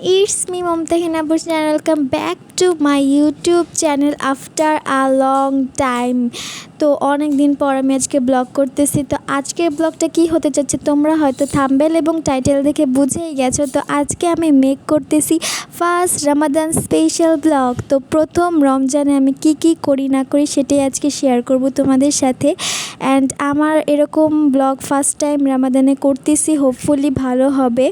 it's me Momtahina Bush and welcome back to my YouTube channel after a long time তো অনেক দিন পর আমি আজকে ব্লগ করতেছি। তো আজকের ব্লগটা কি হতে যাচ্ছে তোমরা হয়তো থাম্বেল এবং টাইটেল দেখে বুঝেই গেছো। তো আজকে আমি মেক করতেছি ফার্স্ট রামাদান স্পেশাল ব্লগ তো প্রথম রমজানে আমি কি কি করি না করি সেটাই আজকে শেয়ার করব তোমাদের সাথে। অ্যান্ড আমার এরকম ব্লগ ফার্স্ট টাইম রামাদানে করতেছি হোপফুলি ভালো হবে।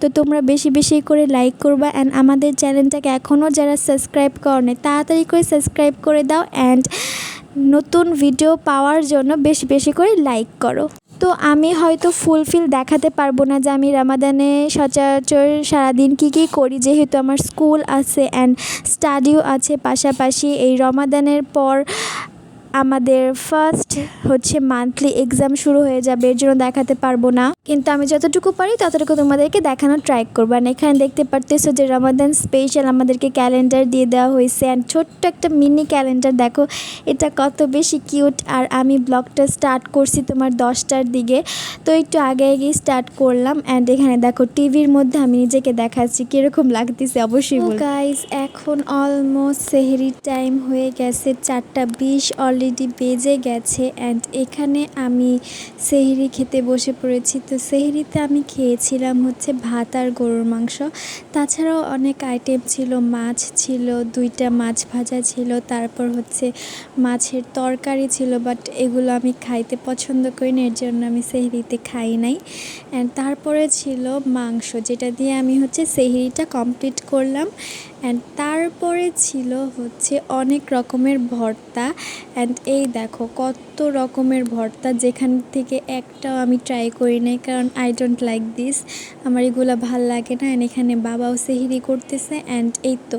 তো তোমরা বেশি বেশি করে লাইক করবা। অ্যান্ড আমাদের চ্যানেলটাকে এখনও যারা সাবস্ক্রাইব করো তাড়াতাড়ি করে সাবস্ক্রাইব করে দাও। অ্যান্ড নতুন ভিডিও পাওয়ার জন্য বেশি বেশি করে লাইক করো। তো আমি হয়তো ফুলফিল দেখাতে পারব না যে আমি রামাদানে সচরাচর সারাদিন কী কী করি, যেহেতু আমার স্কুল আছে অ্যান্ড স্টাডিও আছে পাশাপাশি এই রমাদানের পর আমাদের ফার্স্ট হচ্ছে মান্থলি এক্সাম শুরু হয়ে যাবে এর জন্য দেখাতে পারব না। কিন্তু আমি যতটুকু পারি ততটুকু তোমাদেরকে দেখানোর ট্রাই করব। আর এখানে দেখতে পারতেছো যে রমাদান স্পেশাল আমাদেরকে ক্যালেন্ডার দিয়ে দেওয়া হয়েছে। অ্যান্ড ছোট্ট একটা মিনি ক্যালেন্ডার দেখো এটা কত বেশি কিউট আর আমি ব্লগটা স্টার্ট করছি তোমার দশটার দিকে। তো একটু আগে আগেই স্টার্ট করলাম। অ্যান্ড এখানে দেখো টিভির মধ্যে আমি নিজেকে দেখাচ্ছি। কীরকম লাগতেছে অবশ্যই গাইজ এখন অলমোস্ট সেহরির টাইম হয়ে গেছে চারটা বিশ অলরেডি বেজে গেছে অ্যান্ড এখানে আমি সেহরি খেতে বসে পড়েছি। তো সেহরিতে আমি খেয়েছিলাম হচ্ছে ভাত আর গরুর মাংস। তাছাড়াও অনেক আইটেম ছিল, মাছ ছিল, দুইটা মাছ ভাজা ছিল, তারপর হচ্ছে মাছের তরকারি ছিল বাট এগুলো আমি খাইতে পছন্দ করি না, এর জন্য আমি সেহরিতে খাই নাই। অ্যান্ড তারপরে ছিল মাংস, যেটা দিয়ে আমি হচ্ছে সেহরিটা কমপ্লিট করলাম। অ্যান্ড তারপরে ছিল হচ্ছে অনেক রকমের ভর্তা। অ্যান্ড এই দেখো কত রকমের ভর্তা, যেখান থেকে একটাও আমি ট্রাই করি নাই, কারণ আই ডোন্ট লাইক দিস আমার এগুলো ভালো লাগে না। অ্যান্ড এখানে বাবাও সেহিরি করতেছে অ্যান্ড এই তো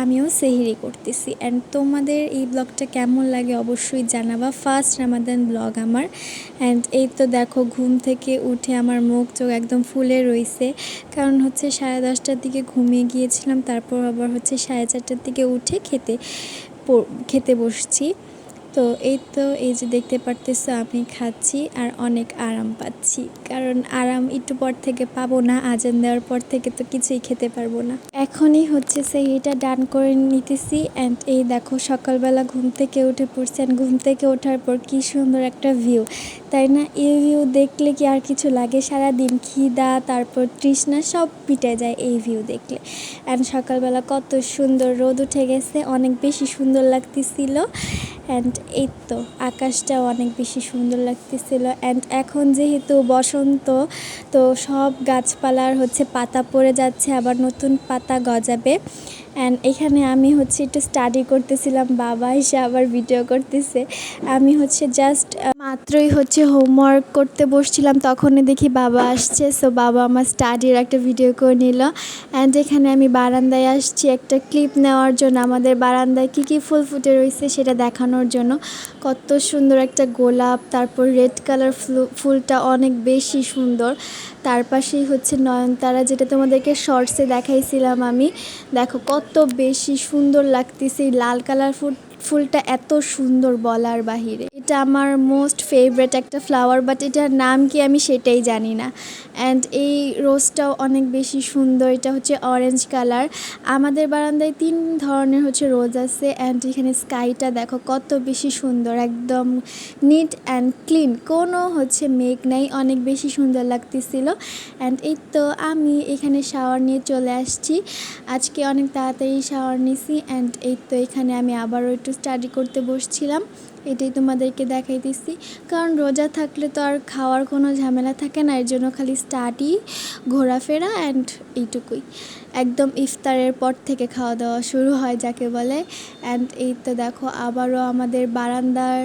আমিও সেহিরি করতেছি। অ্যান্ড তোমাদের এই ব্লগটা কেমন লাগে অবশ্যই জানাবা। ফার্স্ট রামাদান ব্লগ আমার। অ্যান্ড এই তো দেখো ঘুম থেকে উঠে আমার মুখ চোখ একদম ফুলে রইছে। কারণ হচ্ছে সাড়ে দশটার দিকে ঘুমিয়ে গিয়েছিলাম, তারপর আবার হচ্ছে সাড়ে চারটার দিকে উঠে খেতে খেতে বসছি। তো এই তো, এই যে দেখতে পারতেছো আমি খাচ্ছি আর অনেক আরাম পাচ্ছি। কারণ আরাম একটু পর থেকে পাবো না, আজান দেওয়ার পর থেকে তো কিছুই খেতে পারব না। এখনই হচ্ছে সেইটা ডান করে নিতেছি অ্যান্ড এই দেখো সকালবেলা ঘুম থেকে উঠে পড়ছি অ্যান্ড ঘুম থেকে ওঠার পর কি সুন্দর একটা ভিউ তাই না? এই ভিউ দেখলে কি আর কিছু লাগে? সারা দিন খিদা, তারপর তৃষ্ণা, সব পিটে যায় এই ভিউ দেখলে। অ্যান্ড সকালবেলা কত সুন্দর রোদ উঠে গেছে, অনেক বেশি সুন্দর লাগতেছিল। অ্যান্ড এই তো, আকাশটাও অনেক বেশি সুন্দর লাগতেছিল। অ্যান্ড এখন যেহেতু বসন্ত, তো সব গাছপালার হচ্ছে পাতা পড়ে যাচ্ছে, আবার নতুন পাতা গজাবে। অ্যান্ড এখানে আমি হচ্ছে একটু স্টাডি করতেছিলাম, বাবা এসে আবার ভিডিও করতেছে। আমি হচ্ছে জাস্ট মাত্রই হচ্ছে হোমওয়ার্ক করতে বসছিলাম, তখনই দেখি বাবা আসছে। সো বাবা আমার স্টাডির একটা ভিডিও করে নিল। অ্যান্ড এখানে আমি বারান্দায় আসছি, একটা ক্লিপ নেওয়ার জন্য। আমাদের বারান্দায় কী কী ফুল ফুটে রয়েছে সেটা দেখানোর জন্য। কত সুন্দর একটা গোলাপ, তারপর রেড কালার ফুলটা অনেক বেশি সুন্দর। তার পাশেই হচ্ছে নয়নতারা, যেটা তোমাদেরকে শর্টসে দেখাইছিলাম আমি। দেখো কত বেশি সুন্দর লাগতেছে, এই লাল কালার ফুল ফুলটা এত সুন্দর বলার বাহিরে। এটা আমার মোস্ট ফেভারেট একটা ফ্লাওয়ার বাট এটার নাম কি আমি সেটাই জানি না। অ্যান্ড এই রোজটাও অনেক বেশি সুন্দর, এটা হচ্ছে অরেঞ্জ কালার আমাদের বারান্দায় তিন ধরনের হচ্ছে রোজ আছে অ্যান্ড এখানে স্কাইটা দেখো কত বেশি সুন্দর, একদম নিট অ্যান্ড ক্লিন কোনো হচ্ছে মেঘ নাই, অনেক বেশি সুন্দর লাগতেছিল। অ্যান্ড এই তো আমি এখানে শাওয়ার নিয়ে চলে আসছি। আজকে অনেক তাড়াতাড়ি শাওয়ার নিছি অ্যান্ড এই তো এখানে আমি আবারও একটু স্টাডি করতে বসছিলাম। এটাই তোমাদেরকে দেখাইতেছি কারণ রোজা থাকলে তো আর খাওয়ার কোনো ঝামেলা থাকে না, এর জন্য খালি স্টাডি, ঘোরাফেরা অ্যান্ড এইটুকুই। একদম ইফতারের পর থেকে খাওয়া দাওয়া শুরু হয় যাকে বলে। অ্যান্ড এই তো দেখো, আবারও আমাদের বারান্দার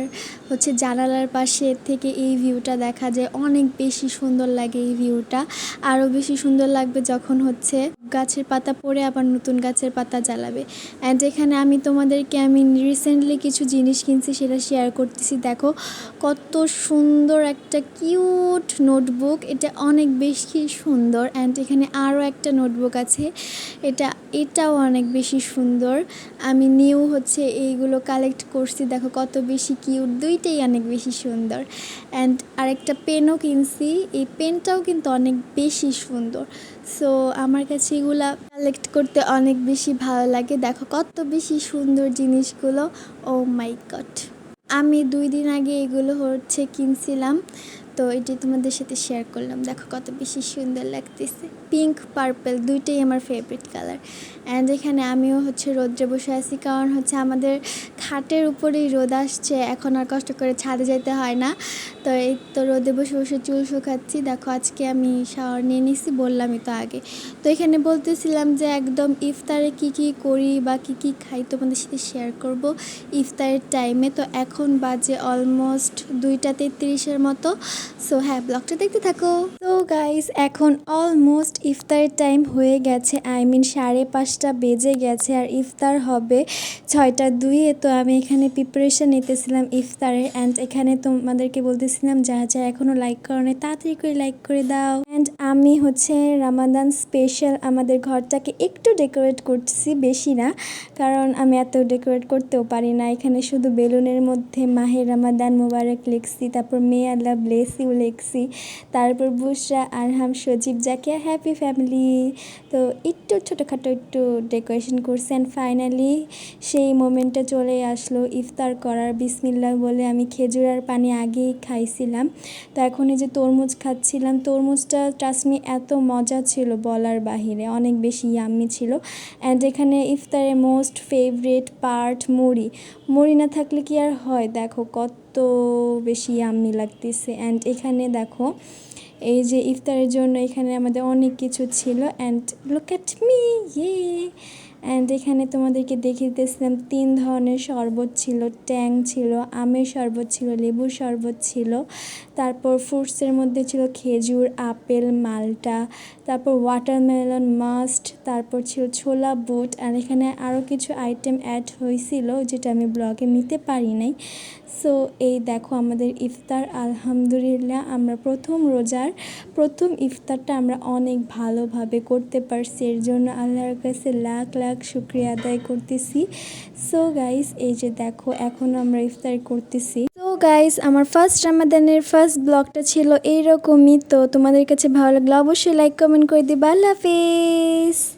হচ্ছে জানালার পাশে থেকে এই ভিউটা দেখা যায়। অনেক বেশি সুন্দর লাগে এই ভিউটা। আরও বেশি সুন্দর লাগবে যখন হচ্ছে গাছের পাতা পড়ে আবার নতুন গাছের পাতা জ্বালাবে। অ্যান্ড এখানে আমি তোমাদেরকে আমি রিসেন্টলি কিছু জিনিস কিনছি, সেটা শেয়ার করতেছি। দেখো, কত সুন্দর একটা কিউট নোটবুক এটা অনেক বেশি সুন্দর অ্যান্ড এখানে আরও একটা নোটবুক আছে। এটা, এটাও অনেক বেশি সুন্দর। আমি নিউ হচ্ছে এইগুলো কালেক্ট করছি। দেখো, কত বেশি কিউট দুইটাই অনেক বেশি সুন্দর। অ্যান্ড আরেকটা পেনও কিনছি। এই পেনটাও কিন্তু অনেক বেশি সুন্দর। সো আমার কাছে এগুলা কালেক্ট করতে অনেক বেশি ভালো লাগে। দেখো, কত বেশি সুন্দর জিনিসগুলো। ও মাই গড আমি দুই দিন আগে এগুলো হচ্ছে কিনছিলাম। তো এটি তোমাদের সাথে শেয়ার করলাম। দেখো কত বেশি সুন্দর লাগতেছে। পিঙ্ক পার্পল দুইটাই আমার ফেভারিট কালার অ্যান্ড এখানে আমিও হচ্ছে রোদ্রে বসে আছি, কারণ হচ্ছে আমাদের খাটের উপরেই রোদ আসছে। এখন আর কষ্ট করে ছাদে যেতে হয় না। তো এই তো রোদে বসে বসে চুল শুকাচ্ছি। দেখো আজকে আমি শাওয়ার নিয়ে নিছি, বললামই তো আগে। তো এখানে বলতেছিলাম যে একদম ইফতারে কি কি করি বা কি কি খাই তোমাদের সাথে শেয়ার করব ইফতারের টাইমে তো এখন বাজে অলমোস্ট দুইটা তেত্রিশের মতো। সো হ্যাঁ ব্লগটা দেখতে থাকো। তো গাইস এখন অলমোস্ট ইফতারের টাইম হয়ে গেছে। আই মিন সাড়ে পাঁচটা বেজে গেছে আর ইফতার হবে ছয়টা দুইয়ে। তো আমি এখানে প্রিপারেশন নিতেছিলাম ইফতারের অ্যান্ড এখানে তোমাদেরকে বলতেছিলাম যা যা এখনও লাইক করো নাই, তাড়াতাড়ি করে লাইক করে দাও। অ্যান্ড আমি হচ্ছে রামাদান স্পেশাল আমাদের ঘরটাকে একটু ডেকোরেট করছি বেশি না, কারণ আমি এত ডেকোরেট করতেও পারি না। এখানে শুধু বেলুনের মধ্যে মাহের রামাদান মোবারক লিখছি, তারপর মে আল্লাহ ব্লেস ইউ লিখছি তারপর বুসরা আরহাম, সজীব, জাকিয়া, হ্যাপি ফ্যামিলি। তো একটু ছোটোখাটো একটু ডেকোরেশন করছি অ্যান্ড ফাইনালি সেই মোমেন্টে চলে আসলো ইফতার করার বিসমিল্লা বলে আমি খেজুর আর পানি আগেই খাইছিলাম। তো এখন এই যে তরমুজ খাচ্ছিলাম, তরমুজটা ট্রাস্টমি এত মজা ছিল বলার বাহিরে, অনেক বেশি ইয়াম্মি ছিল। অ্যান্ড এখানে ইফতারের মোস্ট ফেভারেট পার্ট মুড়ি। মুড়ি না থাকলে কি আর হয়? দেখো কত বেশি আমি লাগতেছে। অ্যান্ড এখানে দেখো, এই যে ইফতারের জন্য এখানে আমাদের অনেক কিছু ছিল। অ্যান্ড লুক অ্যাট মি ইয়ে অ্যান্ড এখানে তোমাদেরকে দেখিয়ে তিন ধরনের শরবত ছিল। ট্যাং ছিল, আমের শরবত ছিল, লেবুর শরবত ছিল। তারপর ফ্রুটসের মধ্যে ছিল খেজুর, আপেল, মালটা। তারপর ওয়াটারমেলন মাস্ট তারপর ছিল ছোলা, বুট। আর এখানে আরও কিছু আইটেম অ্যাড হয়েছিল যেটা আমি ব্লগে নিতে পারি নাই। সো এই দেখো আমাদের ইফতার, আলহামদুলিল্লাহ আমরা প্রথম রোজার, প্রথম ইফতারটা আমরা অনেক ভালোভাবে করতে পারছি। এর জন্য আল্লাহর কাছে লাখ লাখ লাখ শুক্রিয়া আদায় করতেছি। সো গাইস এই যে দেখো, এখন আমরা ইফতার করতেছি। তো গাইস আমার ফার্স্ট রামাদানের ফার্স্ট ব্লগটা ছিল এইরকমই। তো তোমাদের কাছে ভালো লাগলে অবশ্যই লাইক কমেন্ট করে দিবা। আল্লাহ হাফিজ।